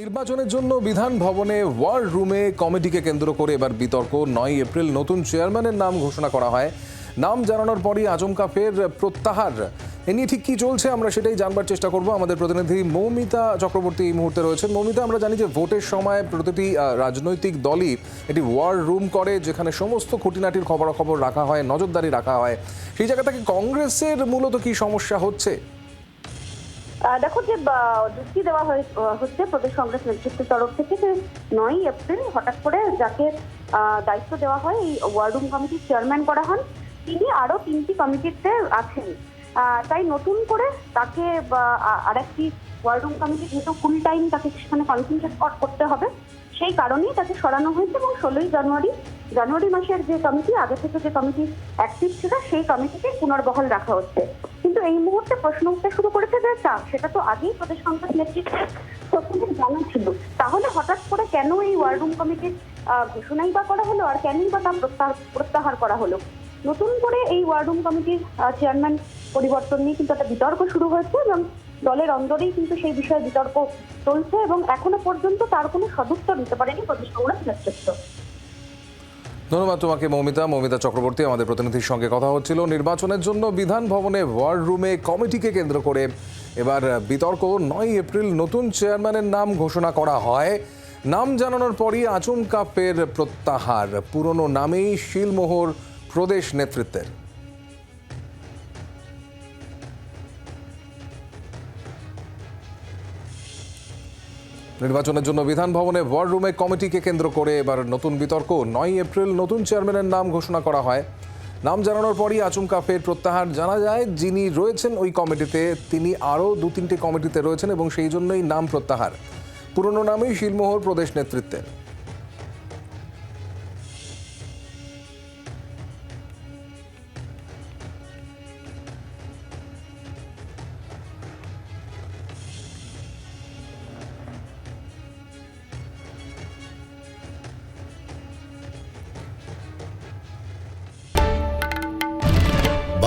নির্বাচনের জন্য বিধান ভবনে ওয়ার রুমে কমিটিকে কেন্দ্র করে এবার বিতর্ক। নয় এপ্রিল নতুন চেয়ারম্যানের নাম ঘোষণা করা হয়। নাম জানানোর পরই আচমকা ফের প্রত্যাহার। এ নিয়ে ঠিক কী চলছে আমরা সেটাই জানবার চেষ্টা করব। আমাদের প্রতিনিধি মৌমিতা চক্রবর্তী এই মুহূর্তে রয়েছেন। মৌমিতা, আমরা জানি যে ভোটের সময় প্রতিটি রাজনৈতিক দলই এটি ওয়ার রুম করে, যেখানে সমস্ত খুঁটিনাটির খবরাখবর রাখা হয়, নজরদারি রাখা হয়। সেই জায়গা থেকে কংগ্রেসের মূলত কি সমস্যা হচ্ছে? দেখো যে যুক্তি দেওয়া হচ্ছে প্রদেশ কংগ্রেস নেতৃত্বের তরফ থেকে যে নয় এপ্রিল হঠাৎ করে যাকে দায়িত্ব দেওয়া হয় এই ওয়ার্ডরুম কমিটির চেয়ারম্যান করা হন তিনি আরও তিনটি কমিটিতে আছেন। তাই নতুন করে তাকে বা, আ- আরেকটি ওয়ার্ডরুম কমিটি যেহেতু ফুল টাইম তাকে সেখানে কনসেন্ট্রেট করতে হবে সেই কারণেই তাকে সরানো হয়েছে এবং ষোলোই জানুয়ারি জানুয়ারি মাসের যে কমিটি আগে থেকে যে কমিটি অ্যাক্টিভ ছিল সেই কমিটিকে পুনর্বহাল রাখা হচ্ছে। কিন্তু এই মুহূর্তে প্রশ্ন উঠতে শুরু করেছে যে, তা, সেটা তো আগেই প্রদেশ কংগ্রেস নেতৃত্বের সকলের জানা ছিল। তাহলে হঠাৎ করে কেন এই ওয়ার্ডরুম কমিটির ঘোষণাই বা করা হলো? আর কেনই বা তা প্রত্যাহার করা হলো? নতুন করে এই ওয়ার্ডরুম কমিটির চেয়ারম্যান পরিবর্তন নিয়ে কিন্তু একটা বিতর্ক শুরু হয়েছে এবং দলের অন্দরেই কিন্তু সেই বিষয়ে বিতর্ক চলছে এবং এখনও পর্যন্ত তার কোনো সদুত্তর দিতে পারেনি প্রদেশ কংগ্রেস নেতৃত্ব। ধন্যবাদ তোমাকে, মৌমিতা। মৌমিতা চক্রবর্তী, আমাদের প্রতিনিধির সঙ্গে কথা হচ্ছিল। নির্বাচনের জন্য বিধান ভবনে ওয়ার রুমে কমিটিকে কেন্দ্র করে এবার বিতর্ক। নয় এপ্রিল নতুন চেয়ারম্যানের নাম ঘোষণা করা হয়। নাম জানানোর পরই আচমকা ফের প্রত্যাহার। পুরনো নামেই শিলমোহর প্রদেশ নেতৃত্বের। নির্বাচনের জন্য বিধান ভবনে ওয়ার রুমে কমিটিকে কেন্দ্র করে এবার নতুন বিতর্ক। নয় এপ্রিল নতুন চেয়ারম্যানের নাম ঘোষণা করা হয়। নাম জানানোর পরই আচমকা ফের প্রত্যাহার। জানা যায়, যিনি রয়েছেন ওই কমিটিতে, তিনি আরও দু তিনটে কমিটিতে রয়েছেন এবং সেই জন্যই নাম প্রত্যাহার। পুরনো নামেই শিলমোহর প্রদেশ নেতৃত্বের।